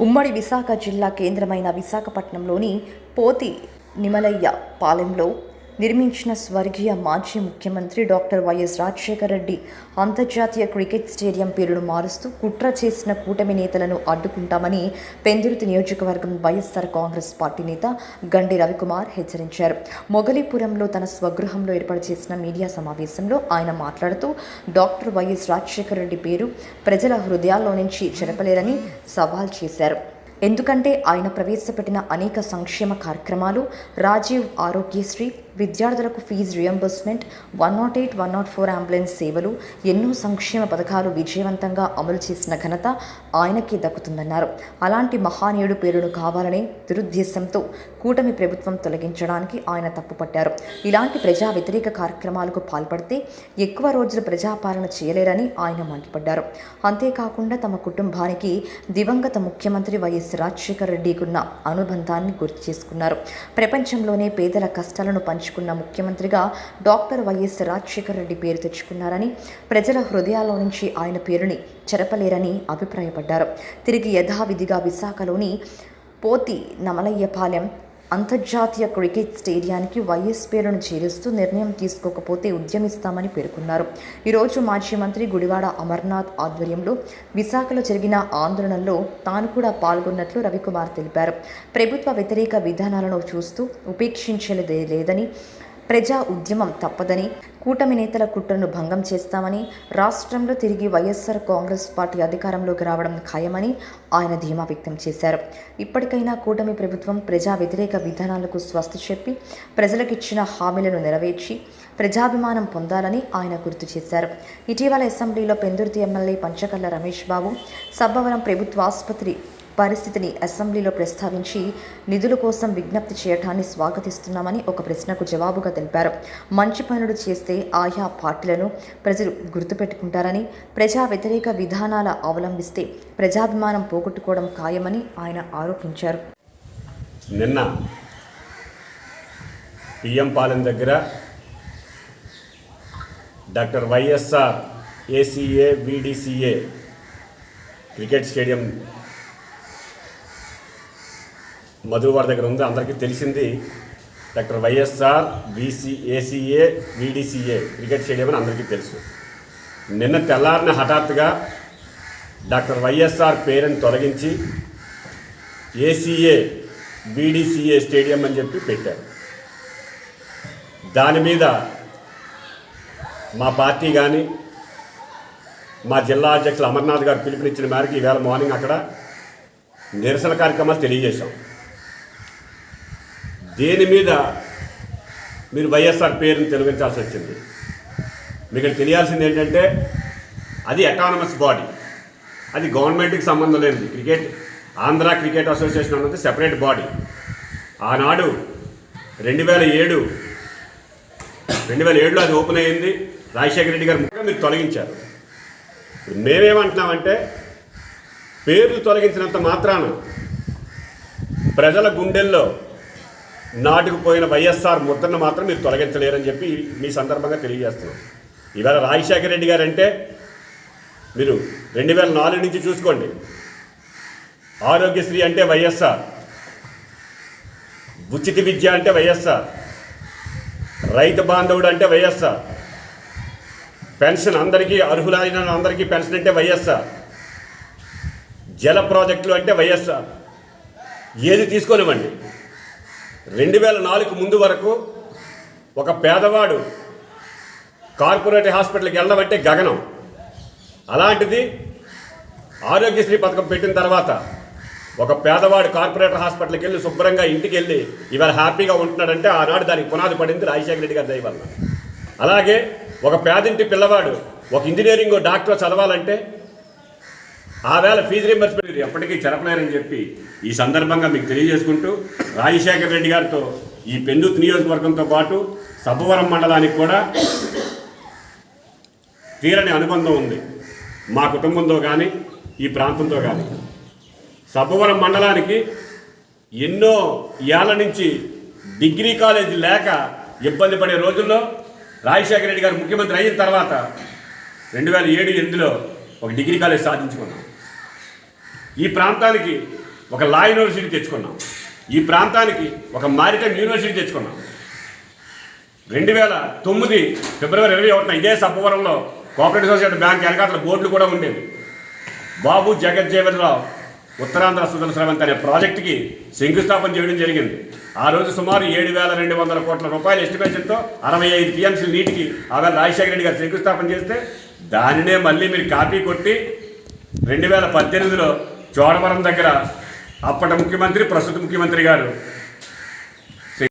ఉమ్మడి విశాఖ జిల్లా కేంద్రమైన విశాఖపట్నంలోని పోతి నిమలయ్య పాలెంలో నిర్మించిన స్వర్గీయ మాజీ ముఖ్యమంత్రి డాక్టర్ వైఎస్ రాజశేఖర రెడ్డి అంతర్జాతీయ క్రికెట్ స్టేడియం పేరును మారుస్తూ కుట్ర చేసిన కూటమి నేతలను అడ్డుకుంటామని పెందుర్తి నియోజకవర్గం వైఎస్ఆర్ కాంగ్రెస్ పార్టీ నేత గండి రవికుమార్ హెచ్చరించారు. మొగలీపురంలో తన స్వగృహంలో ఏర్పాటు చేసిన మీడియా సమావేశంలో ఆయన మాట్లాడుతూ డాక్టర్ వైఎస్ రాజశేఖర రెడ్డి పేరు ప్రజల హృదయాల్లో నుంచి చెరపలేరని సవాల్ చేశారు. ఎందుకంటే ఆయన ప్రవేశపెట్టిన అనేక సంక్షేమ కార్యక్రమాలు రాజీవ్ ఆరోగ్యశ్రీ విద్యార్థులకు fees reimbursement one not eight one not four ambulance సేవలు ఎన్నో సంక్షేమ పథకాలు విజయవంతంగా అమలు చేసిన ఘనత ఆయనకే దక్కుతుందన్నారు. అలాంటి మహానీయుడు పేరును కావాలనే దురుద్దేశంతో కూటమి ప్రభుత్వం తొలగించడానికి ఆయన తప్పుపట్టారు ఇలాంటి ప్రజా వ్యతిరేక కార్యక్రమాలకు పాల్పడితే ఎక్కువ రోజులు ప్రజాపాలన చేయలేరని ఆయన మండిపడ్డారు. అంతేకాకుండా తమ కుటుంబానికి దివంగత ముఖ్యమంత్రి వైఎస్ రాజశేఖర రెడ్డికున్న అనుబంధాన్ని గుర్తు చేసుకున్నారు. ప్రపంచంలోనే పేదల కష్టాలను పంచుకున్న ముఖ్యమంత్రిగా డాక్టర్ వైఎస్ రాజశేఖర రెడ్డి పేరు తెచ్చుకున్నారని ప్రజల హృదయాల్లో నుంచి ఆయన పేరుని చెరపలేరని అభిప్రాయపడ్డారు. తిరిగి యథావిధిగా విశాఖలోని పోతి నమలయ్యపాలెం అంతర్జాతీయ క్రికెట్ స్టేడియానికి వైఎస్ పేరును చేరుస్తూ నిర్ణయం తీసుకోకపోతే ఉద్యమిస్తామని పేర్కొన్నారు. ఈరోజు మాజీ మంత్రి గుడివాడ అమర్నాథ్ ఆధ్వర్యంలో విశాఖలో జరిగిన ఆందోళనలో తాను కూడా పాల్గొన్నట్లు రవికుమార్ తెలిపారు. ప్రభుత్వ వ్యతిరేక విధానాలను చూస్తూ ఉపేక్షించలేదే లేదని ప్రజా ఉద్యమం తప్పదని కూటమి నేతల కుట్రను భంగం చేస్తామని రాష్ట్రంలో తిరిగి వైఎస్ఆర్ కాంగ్రెస్ పార్టీ అధికారంలోకి రావడం ఖాయమని ఆయన ధీమా వ్యక్తం చేశారు. ఇప్పటికైనా కూటమి ప్రభుత్వం ప్రజా వ్యతిరేక విధానాలకు స్వస్తి చెప్పి ప్రజలకిచ్చిన హామీలను నెరవేర్చి ప్రజాభిమానం పొందాలని ఆయన గుర్తు చేశారు. ఇటీవల అసెంబ్లీలో పెందుర్తి ఎమ్మెల్యే పంచకల్ల రమేష్ బాబు సబ్బవరం ప్రభుత్వ ఆసుపత్రి పరిస్థితిని అసెంబ్లీలో ప్రస్తావించి నిధుల కోసం విజ్ఞప్తి చేయటాన్ని స్వాగతిస్తున్నామని ఒక ప్రశ్నకు జవాబుగా తెలిపారు. మంచి పనులు చేస్తే ఆయా పార్టీలను ప్రజలు గుర్తుపెట్టుకుంటారని ప్రజా వ్యతిరేక విధానాల అవలంబిస్తే ప్రజాభిమానం పోగొట్టుకోవడం ఖాయమని ఆయన ఆరోపించారు. నిన్న పిఎం పాలెం దగ్గర doctor YSR ACA VDCA cricket stadium మధువారి దగ్గర ఉంది అందరికీ తెలిసింది. Doctor YSR BC ACA VDCA cricket stadium అని అందరికీ తెలుసు. నిన్న తెల్లారిన హఠాత్తుగా డాక్టర్ వైఎస్ఆర్ పేరుని తొలగించి ఏసీఏ బీడీసీఏ స్టేడియం అని చెప్పి పెట్టారు. దాని మీద మా పార్టీ కానీ మా జిల్లా అధ్యక్షులు అమర్నాథ్ గారు పిలుపునిచ్చిన మేరకు ఈవేళ మార్నింగ్ అక్కడ నిరసన కార్యక్రమాలు తెలియజేశాం. దేని మీద మీరు వైఎస్ఆర్ పేరుని తొలగించాల్సి వచ్చింది? మీకు తెలియాల్సింది ఏంటంటే అది అటానమస్ బాడీ అది గవర్నమెంట్కి సంబంధం లేనిది. క్రికెట్ ఆంధ్ర క్రికెట్ అసోసియేషన్ అన్నది సెపరేట్ బాడీ ఆనాడు రెండు వేల ఏడు రెండు వేల ఏడులో అది ఓపెన్ అయ్యింది రాజశేఖర రెడ్డి గారు ముఖ్యంగా మీరు తొలగించారు. మేమేమంటున్నామంటే పేర్లు తొలగించినంత మాత్రాన ప్రజల గుండెల్లో నాటుకుపోయిన వైఎస్ఆర్ ముద్రను మాత్రం మీరు తొలగించలేరని చెప్పి మీ సందర్భంగా తెలియజేస్తున్నాం. ఇవాళ రాజశేఖర రెడ్డి గారు అంటే మీరు రెండు వేల నాలుగు నుంచి చూసుకోండి. ఆరోగ్యశ్రీ అంటే వైఎస్ఆర్. ఉచిత విద్య అంటే వైఎస్ఆర్. రైతు బాంధవుడు అంటే వైఎస్ఆర్. పెన్షన్ అందరికీ అర్హులైన అందరికీ పెన్షన్ అంటే వైఎస్ఆర్. జల ప్రాజెక్టులు అంటే వైఎస్ఆర్. ఏది తీసుకోనివ్వండి. రెండు వేల నాలుగు ముందు వరకు ఒక పేదవాడు కార్పొరేట్ హాస్పిటల్కి వెళ్ళమంటే గగనం. అలాంటిది ఆరోగ్యశ్రీ పథకం పెట్టిన తర్వాత ఒక పేదవాడు కార్పొరేటర్ హాస్పిటల్కి వెళ్ళి శుభ్రంగా ఇంటికి వెళ్ళి ఇవాళ హ్యాపీగా ఉంటున్నాడంటే ఆనాడు దానికి పునాది పడింది రాజశేఖర రెడ్డి గారి దయవల్ల. అలాగే ఒక పేదింటి పిల్లవాడు ఒక ఇంజనీరింగ్ డాక్టర్ చదవాలంటే ఆ ఫీజు రీంబర్స్మెంట్ ఎప్పటికీ చెరపలేరని చెప్పి ఈ సందర్భంగా మీకు తెలియజేసుకుంటూ రాజశేఖర రెడ్డి గారితో ఈ పెందుత్ నియోజకవర్గంతో పాటు సబ్బవరం మండలానికి కూడా తీరని అనుబంధం ఉంది. మా కుటుంబంతో కానీ ఈ ప్రాంతంతో కానీ సబ్బవరం మండలానికి ఎన్నో ఏళ్ళ నుంచి డిగ్రీ కాలేజీ లేక ఇబ్బంది పడే రోజుల్లో రాజశేఖర రెడ్డి గారు ముఖ్యమంత్రి అయిన తర్వాత రెండు వేల ఏడు ఎనిమిదిలో ఒక డిగ్రీ కాలేజ్ సాధించుకున్నాం ఈ ప్రాంతానికి ఒక లా యూనివర్సిటీ తెచ్చుకున్నాం. ఈ ప్రాంతానికి ఒక మారిటైమ్ యూనివర్సిటీ తెచ్చుకున్నాం. రెండు వేల తొమ్మిది ఫిబ్రవరి ఇరవై ఒకటిన ఇదే సబ్బవరంలో కోఆపరేటివ్ సొసైటీ బ్యాంక్ వెనకాతల బోర్డులు కూడా ఉండేవి. బాబు జగజ్జీవనరావు ఉత్తరాంధ్ర సుజల స్రవంత్ అనే ప్రాజెక్టుకి శంకుస్థాపన చేయడం జరిగింది. ఆ రోజు సుమారు ఏడు వేల రెండు వందల కోట్ల రూపాయల ఎస్టిమేషన్తో అరవై ఐదు టీఎంసీ నీటికి ఆవేళ రాజశేఖర రెడ్డి గారు శంకుస్థాపన చేస్తే దానినే మళ్ళీ మీరు కాపీ కొట్టి రెండు వేల పద్దెనిమిదిలో చోడవరం దగ్గర అప్పటి ముఖ్యమంత్రి ప్రస్తుత ముఖ్యమంత్రి గారు